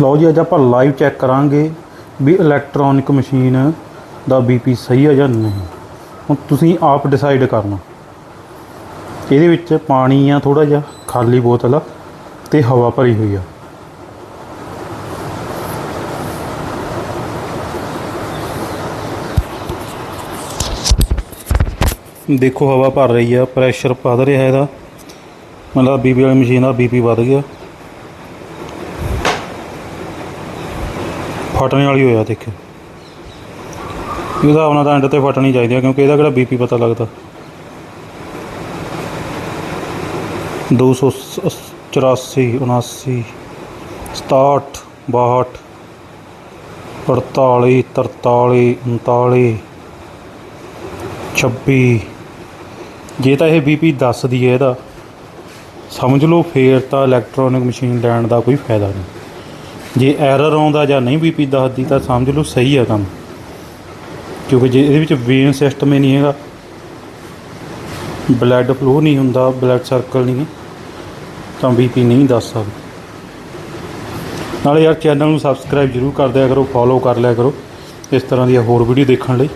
ਲਓ ਜੀ, ਅੱਜ ਆਪਾਂ ਲਾਈਵ ਚੈੱਕ ਕਰਾਂਗੇ ਵੀ ਇਲੈਕਟ੍ਰੋਨਿਕ ਮਸ਼ੀਨ ਦਾ ਬੀਪੀ ਸਹੀ ਹੈ ਜਾਂ ਨਹੀਂ। ਹੁਣ ਤੁਸੀਂ ਆਪ ਡਿਸਾਈਡ ਕਰਨਾ। ਇਹਦੇ ਵਿੱਚ ਪਾਣੀ ਆ ਥੋੜਾ ਜਿਹਾ, ਖਾਲੀ ਬੋਤਲ ਆ ਤੇ ਹਵਾ ਭਰੀ ਹੋਈ ਆ। ਦੇਖੋ, ਹਵਾ ਭਰ ਰਹੀ ਆ ਪ੍ਰੈਸ਼ਰ ਵੱਧ ਰਿਹਾ ਇਹਦਾ। ਮਤਲਬ ਬੀਪੀ ਵਾਲੀ ਮਸ਼ੀਨ ਦਾ ਬੀਪੀ ਵੱਧ ਗਿਆ। ਫਟਣੇ ਵਾਲੀ ਹੋਇਆ ਦੇਖੋ। ਇਹਦਾ ਉਹਨਾਂ ਦਾ ਐਂਡ ਤੇ ਫਟਣੀ ਚਾਹੀਦੀ ਹੈ ਕਿਉਂਕਿ ਇਹਦਾ ਕਿਹੜਾ ਬੀਪੀ ਪਤਾ ਲੱਗਦਾ। 284 79 67 62 48 43 39 26 ਜੇ ਤਾਂ ਇਹ ਬੀਪੀ ਦੱਸਦੀ ਹੈ ਇਹਦਾ, ਸਮਝ ਲਓ ਫੇਰ ਤਾਂ ਇਲੈਕਟ੍ਰੋਨਿਕ ਮਸ਼ੀਨ ਲੈਣ ਦਾ ਕੋਈ ਫਾਇਦਾ ਨਹੀਂ। ਜੇ ਐਰਰ ਆਉਂਦਾ ਜਾਂ ਨਹੀਂ ਬੀਪੀ ਦੱਸਦੀ ਤਾਂ ਸਮਝ ਲਓ ਸਹੀ ਆ ਕੰਮ। ਕਿਉਂਕਿ ਜੇ ਇਹਦੇ ਵਿੱਚ ਵੇਨ ਸਿਸਟਮ ਹੀ ਨਹੀਂ ਹੈਗਾ। ਬਲੱਡ ਫਲੋ ਨਹੀਂ ਹੁੰਦਾ ਬਲੱਡ ਸਰਕਲ ਨਹੀਂ ਤਾਂ ਬੀਪੀ ਨਹੀਂ ਦੱਸ ਸਕਦਾ। ਨਾਲੇ ਯਾਰ ਚੈਨਲ ਨੂੰ ਸਬਸਕ੍ਰਾਈਬ ਜ਼ਰੂਰ ਕਰ ਦਿਆ ਕਰੋ ਫੋਲੋ ਕਰ ਲਿਆ ਕਰੋ, ਇਸ ਤਰ੍ਹਾਂ ਦੀਆਂ ਹੋਰ ਵੀਡੀਓ ਦੇਖਣ ਲਈ।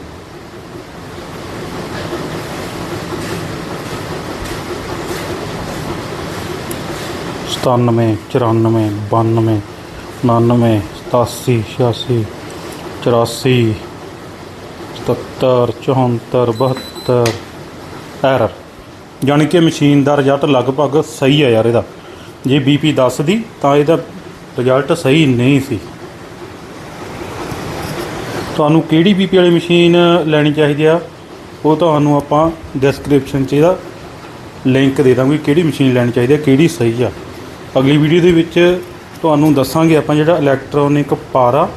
ਸਤਾਨਵੇਂ, ਚੁਰਾਨਵੇਂ, ਬਾਨਵੇਂ ਉਣਾਨਵੇਂ ਸਤਾਸੀ, ਛਿਆਸੀ, ਚੁਰਾਸੀ, ਸਤੱਤਰ, ਚੁਹੱਤਰ, ਬਹੱਤਰ। ਐਰਰ ਯਾਨੀ ਕਿ ਮਸ਼ੀਨ ਦਾ ਰਿਜ਼ਲਟ ਲਗਭਗ ਸਹੀ ਆ ਯਾਰ ਇਹਦਾ। ਜੇ ਬੀਪੀ ਦੀ ਤਾਂ ਇਹਦਾ ਰਿਜ਼ਲਟ ਸਹੀ ਨਹੀਂ ਸੀ। ਤੁਹਾਨੂੰ ਕਿਹੜੀ ਬੀਪੀ ਵਾਲੀ ਮਸ਼ੀਨ ਲੈਣੀ ਚਾਹੀਦੀ ਆ? ਉਹ ਤੁਹਾਨੂੰ ਆਪਾਂ ਡਿਸਕ੍ਰਿਪਸ਼ਨ 'ਚ ਇਹਦਾ ਲਿੰਕ ਦੇ ਦਾਂਗੇ, ਕਿਹੜੀ ਮਸ਼ੀਨ ਲੈਣੀ ਚਾਹੀਦੀ ਹੈ ਕਿਹੜੀ ਸਹੀ ਆ। ਅਗਲੀ ਵੀਡੀਓ ਦੇ ਵਿੱਚ ਤੁਹਾਨੂੰ ਦੱਸਾਂਗੇ ਆਪਾਂ ਜਿਹੜਾ ਇਲੈਕਟ੍ਰੋਨਿਕ ਪਾਰਾ